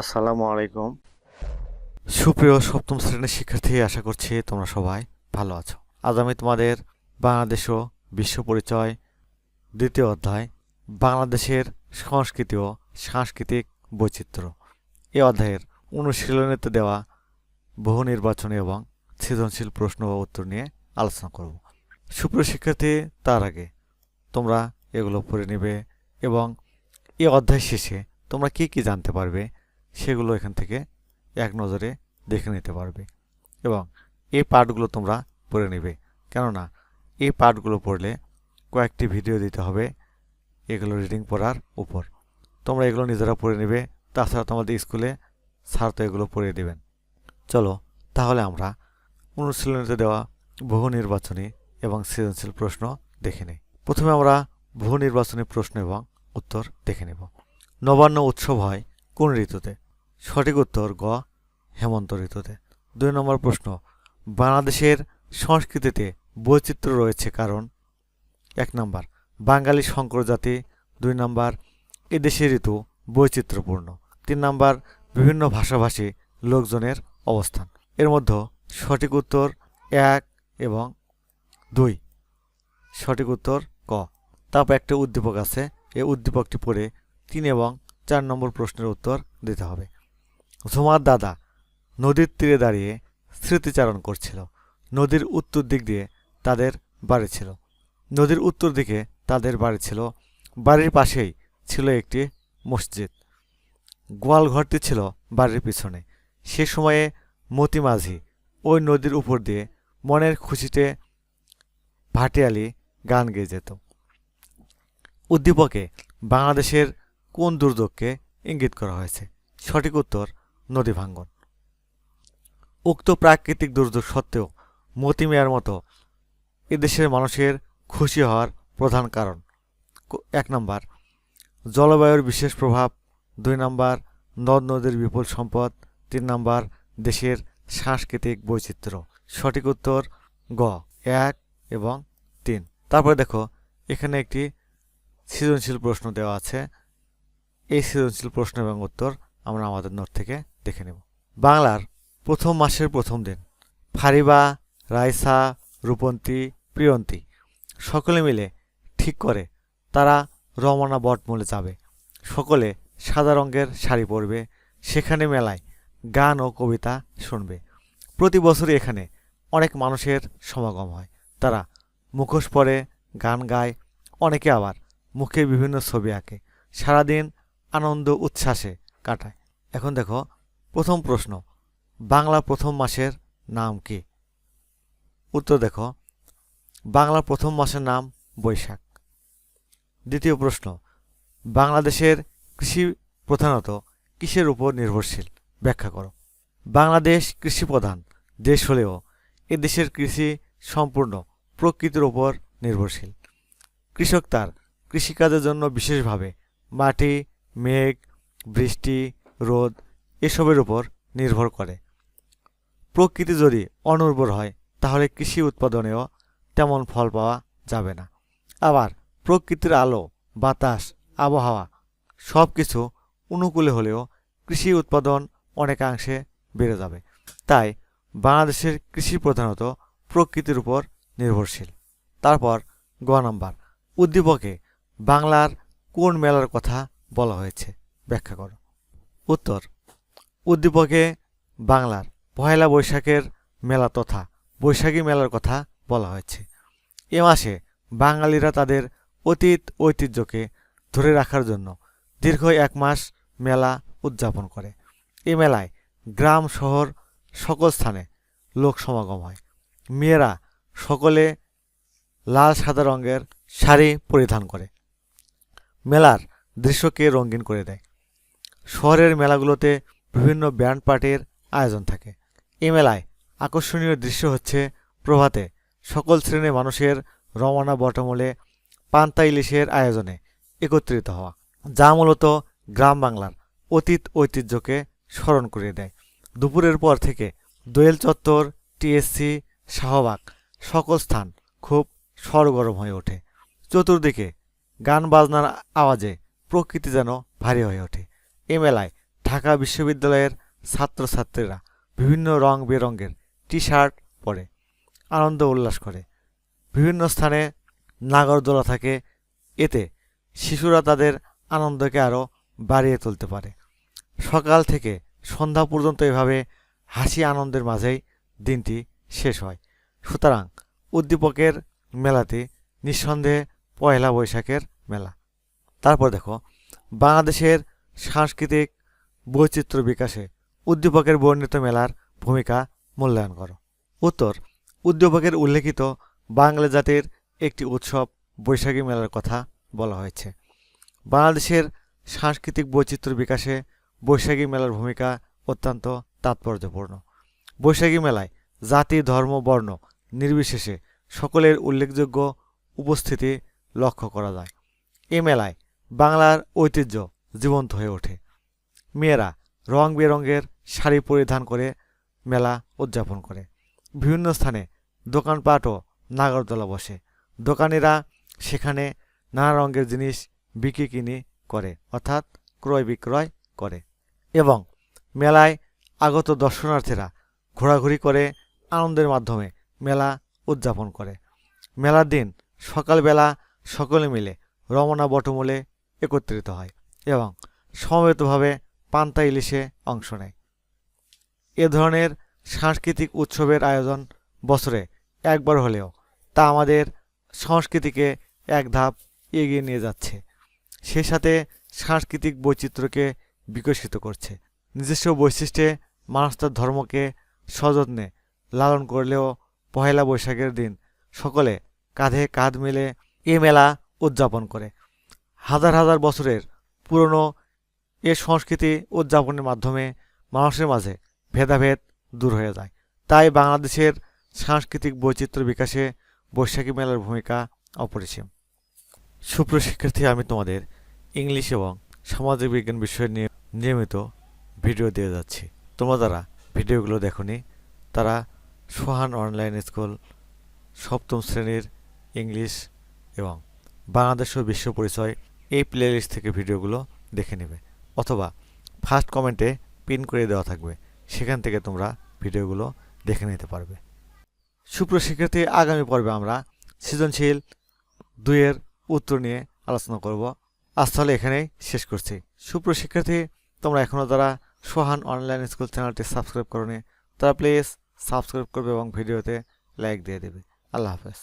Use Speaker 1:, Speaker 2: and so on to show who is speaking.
Speaker 1: আসসালামু আলাইকুম। সুপ্রিয় সপ্তম শ্রেণির শিক্ষার্থী, আশা করছি তোমরা সবাই ভালো আছো। আজ আমি তোমাদের বাংলাদেশ ও বিশ্ব পরিচয় দ্বিতীয় অধ্যায়, বাংলাদেশের সংস্কৃতি ও সাংস্কৃতিক বৈচিত্র্য। এ অধ্যায়ের অনুশীলনীতে দেওয়া বহু নির্বাচনী এবং সৃজনশীল প্রশ্ন ও উত্তর নিয়ে আলোচনা করব। সুপ্রিয় শিক্ষার্থী, তার আগে তোমরা এগুলো পড়ে নেবে এবং এ অধ্যায় শেষে তোমরা কি কি জানতে পারবে সেগুলো এখান থেকে এক নজরে দেখে নিতে পারবে। এবং এই পার্টগুলো তোমরা পড়ে নেবে। কেননা এই পার্টগুলো পড়লে কয়েকটি ভিডিও দিতে হবে এগুলো রিডিং পড়ার উপর। তোমরা এগুলো নিজেরা পড়ে নেবে, তাছাড়া তোমাদের স্কুলে স্যার তো এগুলো পড়িয়ে দেবেন। চলো, তাহলে আমরা অনুশীলনীতে দেওয়া বহু নির্বাচনী এবং সৃজনশীল প্রশ্ন দেখে নিই। প্রথমে আমরা বহু নির্বাচনী প্রশ্ন এবং উত্তর দেখে নেব। নবান্ন উৎসব হয় কোন ঋতুতে? সঠিক উত্তর গ, হেমন্ত ঋতুতে। দুই নম্বর প্রশ্ন, বাংলাদেশের সংস্কৃতিতে বৈচিত্র্য রয়েছে কারণ? এক নম্বর, বাঙালি সংকর জাতি। দুই নম্বর এদেশের ঋতু বৈচিত্র্যপূর্ণ। তিন নম্বর, বিভিন্ন ভাষাভাষী লোকজনের অবস্থান। এর মধ্যে সঠিক উত্তর এক এবং দুই। সঠিক উত্তর ক। তারপর একটা উদ্দীপক আছে, এই উদ্দীপকটি পড়ে তিন এবং চার নম্বর প্রশ্নের উত্তর দিতে হবে। ঝুমার দাদা নদীর তীরে দাঁড়িয়ে স্মৃতিচারণ করছিল। নদীর উত্তর দিক দিয়ে তাদের বাড়ি ছিল। নদীর উত্তর দিকে তাদের বাড়ি ছিল। বাড়ির পাশেই ছিল একটি মসজিদ। গোয়ালঘরটি ছিল বাড়ির পিছনে। সে সময়ে মতি মাঝি ওই নদীর উপর দিয়ে মনের খুশিতে ভাটিয়ালি গান গেয়ে যেত। উদ্দীপকে বাংলাদেশের কোন দুর্যোগকে ইঙ্গিত করা হয়েছে? সঠিক উত্তর নদী ভাঙ্গন। উক্ত প্রাকৃতিক দুর্যোগ সত্ত্বেও মতি মিয়ার মতো এদেশের মানুষের খুশি হওয়ার প্রধান কারণ এক নম্বর, জলবায়ুর বিশেষ প্রভাব, দুই নম্বর, নদ নদীর বিপুল সম্পদ, তিন নম্বর, দেশের সাংস্কৃতিক বৈচিত্র্য। সঠিক উত্তর গ, এক এবং তিন। তারপরে দেখো, এখানে একটি সৃজনশীল প্রশ্ন দেওয়া আছে। এই সৃজনশীল প্রশ্ন এবং উত্তর আমরা আমাদের নোট থেকে দেখে নেব। বাংলার প্রথম মাসের প্রথম দিন। ফারিবা, রাইসা, রূপন্তী, প্রিয়ন্তী সকলে মিলে ঠিক করে তারা রমনা বটমূলে যাবে। সকলে সাদা রঙের শাড়ি পরবে। সেখানে মেলায় গান ও কবিতা শুনবে। প্রতি বছরই এখানে অনেক মানুষের সমাগম হয়। তারা মুখোশ পরে গান গায়। অনেকে আবার মুখে বিভিন্ন ছবি আঁকে। সারাদিন আনন্দ, উচ্ছ্বাসে কাটায়। এখন দেখো প্রথম প্রশ্ন বাংলা প্রথম মাসের নাম কি? উত্তর দেখো বাংলা প্রথম মাসের নাম বৈশাখ। দ্বিতীয় প্রশ্ন, বাংলাদেশের কৃষি প্রধানত কিসের উপর নির্ভরশীল? ব্যাখ্যা করো। বাংলাদেশ কৃষি প্রধান, দেশ হলেও এদেশের কৃষি সম্পূর্ণ প্রকৃতির উপর নির্ভরশীল। কৃষক তার কৃষিকাজের জন্য বিশেষভাবে মাটি, মেঘ, বৃষ্টি, রোদ এসবের উপর নির্ভর করে। প্রকৃতি যদি অনুর্বর হয়, তাহলে কৃষি উৎপাদনেও তেমন ফল পাওয়া যাবে না। আবার প্রকৃতির আলো, বাতাস, আবহাওয়া সব কিছু অনুকূলে হলেও কৃষি উৎপাদন অনেকাংশে বেড়ে যাবে। তাই বাংলাদেশের কৃষি প্রধানত প্রকৃতির উপর নির্ভরশীল। তারপর গ নাম্বার, উদ্দীপকে বাংলার কোন মেলার কথা বলা হয়েছে? ব্যাখ্যা করো। উত্তর উদ্দীপকে বাংলার পয়লা বৈশাখের মেলা তথা বৈশাখী মেলার কথা বলা হয়েছে। এ মাসে বাঙালিরা তাদের অতীত ঐতিহ্যকে ধরে রাখার জন্য দীর্ঘ এক মাস মেলা উদযাপন করে। এ মেলায় গ্রাম, শহর, সকল স্থানে লোক সমাগম হয়। মেয়েরা সকলে লাল, সাদা রঙের শাড়ি পরিধান করে। মেলার দৃশ্যকে রঙিন করে দেয়। শহরের মেলাগুলোতে বিভিন্ন ব্যান্ড পার্টির আয়োজন থাকে। এ মেলায় আকর্ষণীয় দৃশ্য হচ্ছে প্রভাতে সকল শ্রেণির মানুষের রমনা বটমূলে পান্তা ইলিশের আয়োজনে একত্রিত হওয়া, যা মূলত গ্রাম বাংলার অতীত ঐতিহ্যকে স্মরণ করিয়ে দেয়। দুপুরের পর থেকে দোয়েল চত্বর, টিএসসি, শাহবাগ সকল স্থান খুব সরগরম হয়ে ওঠে। চতুর্দিকে গান বাজনার আওয়াজে প্রকৃতি যেন ভারী হয়ে ওঠে। এ মেলায় ঢাকা বিশ্ববিদ্যালয়ের ছাত্রছাত্রীরা বিভিন্ন রং বেরঙের টি শার্ট পরে আনন্দ উল্লাস করে। বিভিন্ন স্থানে নাগরদোলা থাকে। এতে শিশুরা তাদের আনন্দকে আরও বাড়িয়ে তুলতে পারে। সকাল থেকে সন্ধ্যা পর্যন্ত এভাবে হাসি আনন্দের মাঝেই দিনটি শেষ হয়। সুতরাং উদ্দীপকের মেলাতে নিঃসন্দেহে পয়লা বৈশাখের মেলা। তারপর দেখো, বাংলাদেশের সাংস্কৃতিক বৈচিত্র্য বিকাশে উদ্দীপকের বর্ণিত মেলার ভূমিকা মূল্যায়ন করো। উত্তর, উদ্দীপকের উল্লেখিত বাংলা জাতির একটি উৎসব বৈশাখী মেলার কথা বলা হয়েছে। বাংলাদেশের সাংস্কৃতিক বৈচিত্র্য বিকাশে বৈশাখী মেলার ভূমিকা অত্যন্ত তাৎপর্যপূর্ণ। বৈশাখী মেলায় জাতি, ধর্ম, বর্ণ নির্বিশেষে সকলের উল্লেখযোগ্য উপস্থিতি লক্ষ্য করা যায়। এ মেলায় বাংলার ঐতিহ্য জীবন্ত হয়ে ওঠে। মেয়েরা রং বেরঙের শাড়ি পরিধান করে মেলা উদযাপন করে। বিভিন্ন স্থানে দোকানপাট ও নাগরদোলা বসে। দোকানিরা সেখানে নানা রঙের জিনিস বিক্রি কিনি করে, অর্থাৎ ক্রয় বিক্রয় করে। এবং মেলায় আগত দর্শনার্থীরা ঘোরাঘুরি করে আনন্দের মাধ্যমে মেলা উদযাপন করে। মেলার দিন সকালবেলা সকলে মিলে রমনা বটমূলে একত্রিত হয় এবং সমবেতভাবে পান্তা ইলিশে অংশ নেয়। এ ধরনের সাংস্কৃতিক উৎসবের আয়োজন বছরে একবার হলেও তা আমাদের সংস্কৃতিকে এক ধাপ এগিয়ে নিয়ে যাচ্ছে। সে সাথে সাংস্কৃতিক বৈচিত্র্যকে বিকশিত করছে। নিজস্ব বৈশিষ্ট্যে মানুষ তার ধর্মকে সযত্নে লালন করলেও পহেলা বৈশাখের দিন সকলে কাঁধে কাঁধ মিলে এ মেলা উদযাপন করে। হাজার হাজার বছরের পুরনো এ সংস্কৃতি উদযাপনের মাধ্যমে মানুষের মাঝে ভেদাভেদ দূর হয়ে যায়। তাই বাংলাদেশের সাংস্কৃতিক বৈচিত্র্য বিকাশে বৈশাখী মেলার ভূমিকা অপরিসীম। সুপ্রিয় শিক্ষার্থী, আমি তোমাদের ইংলিশ এবং সামাজিক বিজ্ঞান বিষয় নিয়ে নিয়মিত ভিডিও দিয়ে যাচ্ছি। তোমরা যারা ভিডিওগুলো দেখোনি, তারা সোহান অনলাইন স্কুল, সপ্তম শ্রেণির ইংলিশ এবং বাংলাদেশ ও বিশ্ব পরিচয় এই প্লেলিস্ট থেকে ভিডিওগুলো দেখে নেবে। অথবা ফার্স্ট কমেন্টে পিন করে দেওয়া থাকবে। সেখান থেকে তোমরা ভিডিওগুলো দেখে নিতে পারবে। সুপ্রিয় শিক্ষার্থী, আগামী পর্বে আমরা সৃজনশীল দুইয়ের উত্তর নিয়ে আলোচনা করব। আজ তাহলে এখানেই শেষ করছি। সুপ্রিয় শিক্ষার্থী, তোমরা এখনও যারা সোহান অনলাইন স্কুল চ্যানেলটি সাবস্ক্রাইব করনি, তারা প্লিজ সাবস্ক্রাইব করবে এবং ভিডিওতে লাইক দিয়ে দেবে। আল্লাহ হাফেজ।